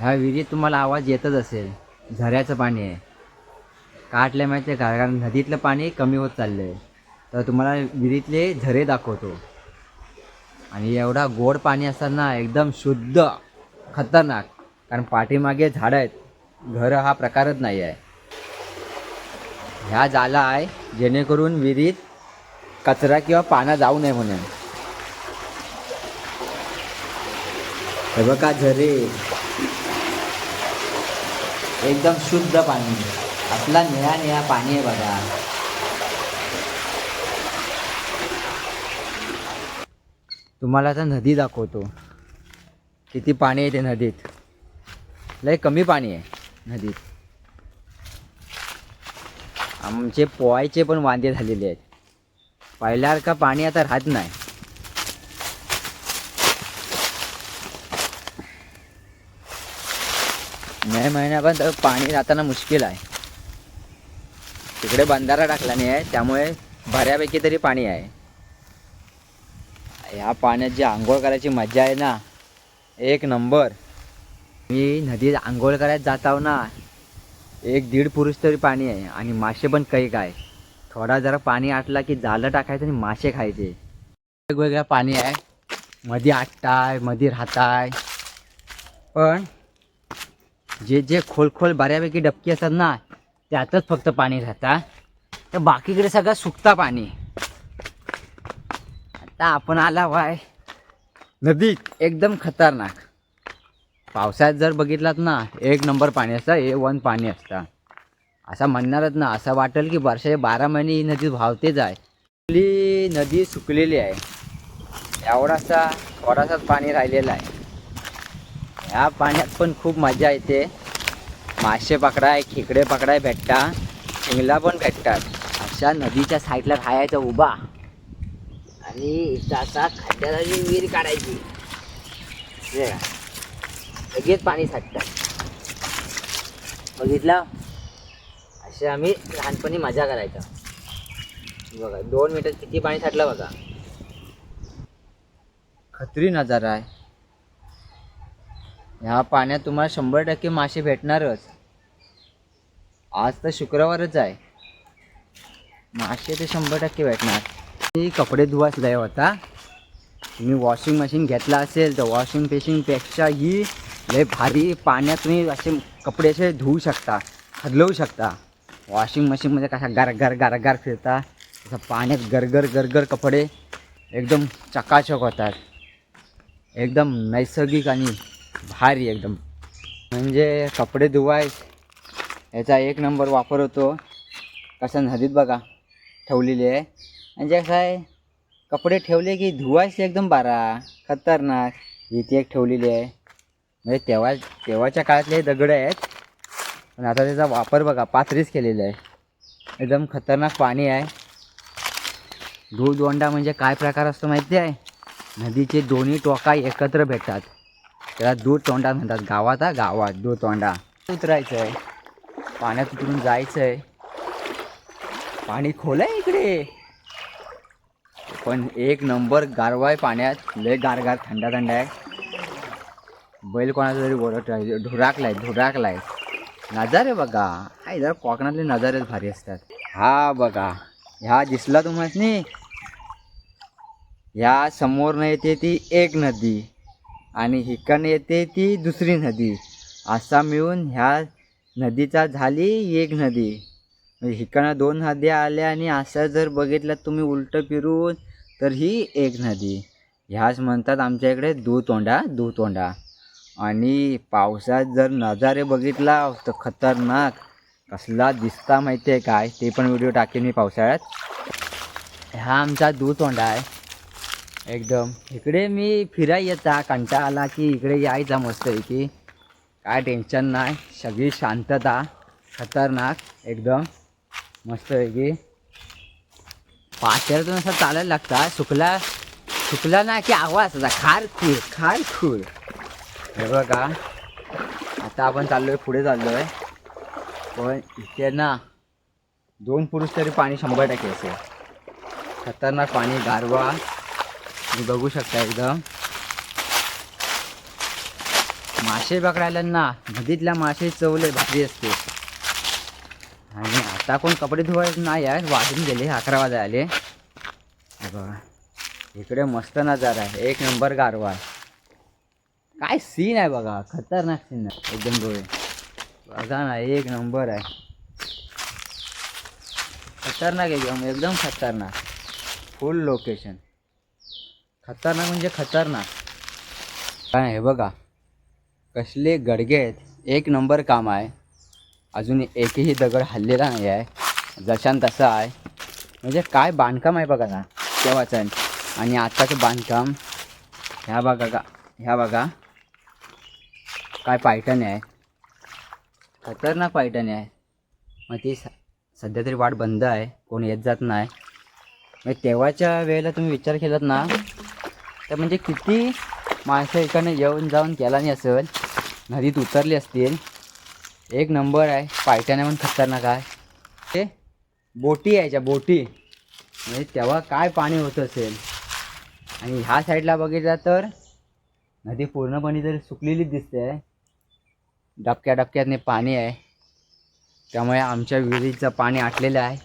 ह्या विहिरीत तुम्हाला आवाज येतच असेल. झऱ्याचं पाणी आहे. काटल्या माहिती आहे का? कारण नदीतलं पाणी कमी होत चाललं आहे तर तुम्हाला विहिरीतले झरे दाखवतो. आणि एवढा गोड पाणी असताना एकदम शुद्ध खतरनाक. कारण पाठीमागे झाडं आहेत. घरं हा प्रकारच नाही आहे. ह्या जाला आहे जेणेकरून विहिरीत कचरा किंवा पानं जाऊ नये म्हणून. हे बघा झरे. एकदम शुद्ध पाणी. आपला निळा निळा पाणी आहे बघा. तुम्हाला आता नदी दाखवतो. किती पाणी आहे ते नदीत. लय कमी पाणी आहे नदीत. आमचे पोहायचे पण वांदे झालेले आहेत. पहिल्यासारखं पाणी आता राहत नाही. मे महिन्यापर्यंत पाणी जाताना मुश्किल आहे. तिकडे बंधारा टाकला नाही आहे त्यामुळे बऱ्यापैकी तरी पाणी आहे. ह्या पाण्यात जी आंघोळ करायची मजा आहे ना एक नंबर. मी नदीत आंघोळ करायला जात आहो ना एक दीड पुरुष तरी पाणी आहे आणि मासे पण काही काय. थोडा जरा पाणी आटला की जालं टाकायचं आणि मासे खायचे. वेगवेगळं पाणी आहे. मध्ये आटतायमध्ये राहताय. पण जे जे खोल खोल बऱ्यापैकी डबकी असतात ना त्यातच फक्त पाणी राहता. तर बाकीकडे सगळं सुकता पाणी. आता आपण आला वाय. नदीत एकदम खतरनाक. पावसाळ्यात जर बघितलात ना एक नंबर पाणी असतं ए वन पाणी असतं. असं म्हणणारच ना असं वाटेल की वर्षाचे बारा महिने ही नदी वाहतेच आहे. आपली नदी सुकलेली आहे. एवढासा थोडासाच पाणी राहिलेलं आहे. ह्या पाण्यात पण खूप मजा येते. मासे पकडाय खेकडे पकडाय भेटता शिंगला पण भेटतात. अशा नदीच्या साईडला राहायचा उभा. आणि इथं असा खड्ड्याला विहीर काढायची. लगेच पाणी साठतं. बघितलं? असे आम्ही लहानपणी मजा करायचा. बघा दोन मिनिटात किती पाणी साठलं बघा. खत्री नजारा आहे. ह्या पाण्यात तुम्हाला शंभर टक्के मासे भेटणारच. आज तर शुक्रवारच आहे. मासे तर शंभर टक्के भेटणार. मी कपडे धुवायला होता. तुम्ही वॉशिंग मशीन घेतला असेल तर वॉशिंग पेशिंगपेक्षा लय भारी पाण्यात तुम्ही असे कपडे असे धुवू शकता हलवू शकता. वॉशिंग मशीनमध्ये कसा गार गार गार गार फिरता. तसं पाण्यात गरगर गरगर कपडे एकदम चकाचक होतात. एकदम नैसर्गिक आणि भारी एकदम. म्हणजे कपडे धुवाय याचा एक नंबर वापर होतो. कसं नदीत बघा ठेवलेली आहे. म्हणजे कसं आहे कपडे ठेवले की धुवायचे एकदम बारा खतरनाक. इथे एक ठेवलेली आहे. म्हणजे तेव्हा तेव्हाच्या काळातले हे दगड आहेत. पण आता त्याचा वापर बघा पाथरीच केलेला आहे. एकदम खतरनाक पाणी आहे. दूध वंडा म्हणजे काय प्रकार असतो माहिती आहे? नदीचे दोन्ही टोका एकत्र भेटतात. त्याला दूध तोंडा म्हणतात. गावात हा गावात दूध तोंडा. उतरायचं आहे पाण्यात उतरून जायचं आहे पाणी खोल आहे इकडे. पण एक नंबर गारवा आहे पाण्यात. लय गारगार थंडा थंड आहे. बैल कोणाचा तरी ओरडत आहे ढुराकलाय ढुराकलाय. नजारे बघा. हा जरा कोकणातले नजारेच भारी असतात. हा बघा. ह्या दिसला तुम्हाला नाही? ह्या न येते ती एक नदी. आणि हिकन येते ती दुसरी नदी. असा मिळून ह्या नदीचा झाली एक नदी. म्हणजे हिकडनं दोन नद्या आल्या आणि असं जर बघितलं तुम्ही उलटं फिरून तर ही एक नदी. ह्याच म्हणतात आमच्या इकडे दुतोंडा दुतोंडा. आणि पावसात जर नजारे बघितला तर खतरनाक. कसला दिसता माहिती आहे काय? ते पण व्हिडिओ टाकेन मी पावसाळ्यात. हा आमचा दुतोंडा आहे. एकदम. इकडे मी फिराय येता कंटाळा आला की इकडे यायचा मस्त की काय टेन्शन नाही. सगळी शांतता. खतरनाक. एकदम. मस्त की तर असं चालायला लागता सुकला सुकला ना की आवाज असा. खार खूर खार खूर. हे बघा. आता आपण चाललोय पुढे चाललोय. पण इथे ना दोन पुरुष तरी पाणी शंभर टक्के असेल. खतरनाक पाणी गारवा. तुम्ही बघू शकता एकदम. मासे पकडायला ना नदीतल्या मासे चवले भारी असते. आणि आता कोण कपडे धुवायला नाही आहे वाजून गेले अकरा वाजा आले. बघा. इकडे मस्त नजारा आहे. एक नंबर गारवा आहे. काय सीन आहे बघा. खतरनाक सीन आहे. एकदम डोळे. बघा ना एक नंबर आहे. खतरनाक एकदम एकदम खतरनाक. फुल लोकेशन खतरनाक म्हणजे खतरनाक. काय हे बघा. कसले गडगे आहेत. एक नंबर काम आहे. अजून एकही दगड हल्लेला नाही आहे. जशान तसा आहे. म्हणजे काय बांधकाम आहे बघा ना. तेव्हाचं आणि आत्ताचं बांधकाम ह्या बघा का ह्या बघा. काय पायटणी आहे. खतरनाक पायटणी आहे. मग ती स सध्या तरी वाट बंद आहे. कोण येत जात नाही. मग तेव्हाच्या वेळेला तुम्ही विचार केलात ना तर म्हणजे किती माणसं इकडनं येऊन जाऊन केला नाही असेल. नदीत उतरली असतील. एक नंबर आहे. पायट्याने पण खतरनाक आहे. ते बोटी यायच्या बोटी. म्हणजे तेव्हा काय पाणी होतं असेल. आणि ह्या साईडला बघितलं तर नदी पूर्णपणे जरी सुकलेली दिसते आहे डबक्या डबक्यातने पाणी आहे. त्यामुळे आमच्या विहिरीचं पाणी आटलेलं आहे.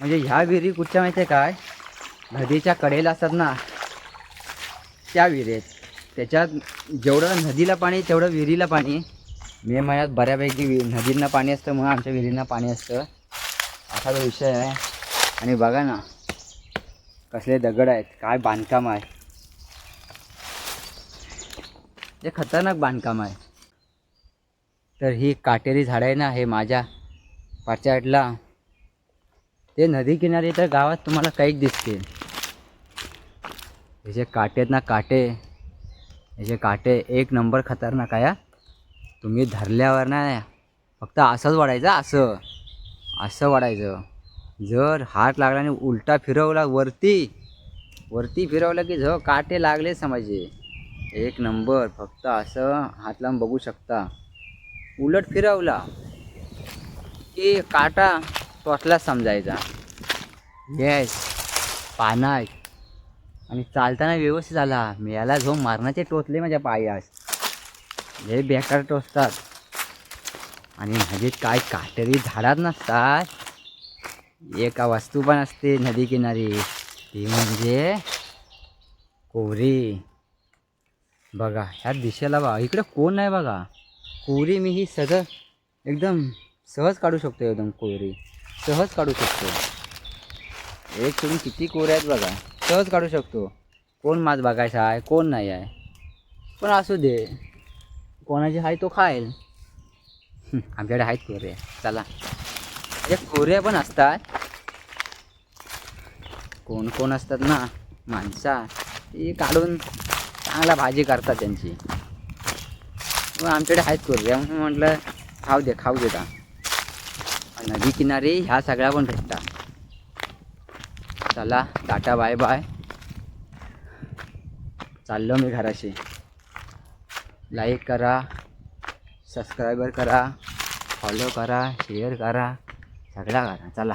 म्हणजे ह्या विहिरी कुठच्या माहिती आहे काय? नदीच्या कडेला असतात ना. त्या विहिरी आहेत त्याच्यात जेवढं नदीला पाणी तेवढं विहिरीला पाणी. मे महिन्यात बऱ्यापैकी वि नदींना पाणी असतं म्हणून आमच्या विहिरींना पाणी असतं. असा तो विषय आहे. आणि बघा ना कसले दगड आहेत काय बांधकाम आहे. हे खतरनाक बांधकाम आहे. तर ही काटेरी झाडं आहे ना हे माझ्या पाठच्या ते नदी किनारी तर गावात तुम्हाला काहीच दिसतील. याचे काटेत काटे आहेत ना काटे याचे काटे। एक नंबर खतरनाक आहे तुम्ही धरल्यावर ना फक्त असंच वाढायचं असं। असं वाढायचं। जर हात लागला आणि उलटा फिरवला वरती वरती फिरवलं की जो काटे लागले समजे। एक नंबर फक्त असं हात लावून बघू शकता। उलट फिरवला की काटा टोचलाच समजायचा। येस पाना आणि चालताना व्यवस्थित आला. मी याला जो मारण्याचे टोचले माझ्या पायास. हे बेकार टोचतात. आणि नदीत काय काटेरी झाडात नसतात. एका वस्तू पण असते नदी किनारी. ती म्हणजे कोरी बघा ह्या दिशेला बघा. इकडे कोण नाही बघा. कोरी मी ही सगळं एकदम सहज काढू शकतो एकदम कोरी सहज काढू शकतो एक तुम्ही किती कोऱ्या आहेत बघा. सहज काढू शकतो. कोण मात बघायचा आहे कोण नाही आहे. पण असू दे. कोणाची आहे तो खाईल. आमच्याकडे आहेत कोरे. चला. म्हणजे कोऱ्या पण असतात. कोण कोण असतात ना? माणसा ती काढून चांगला भाजी करतात त्यांची. मग आमच्याकडे आहेत कोऱ्या म्हणून म्हटलं खाऊ दे खाऊ दे नदी किनारी ह्या सगळ्या पण भेटतात. चला टाटा बाय बाय. चाललो मी घराशी. लाईक करा सबस्क्रायबर करा फॉलो करा शेअर करा सगळा करा. चला.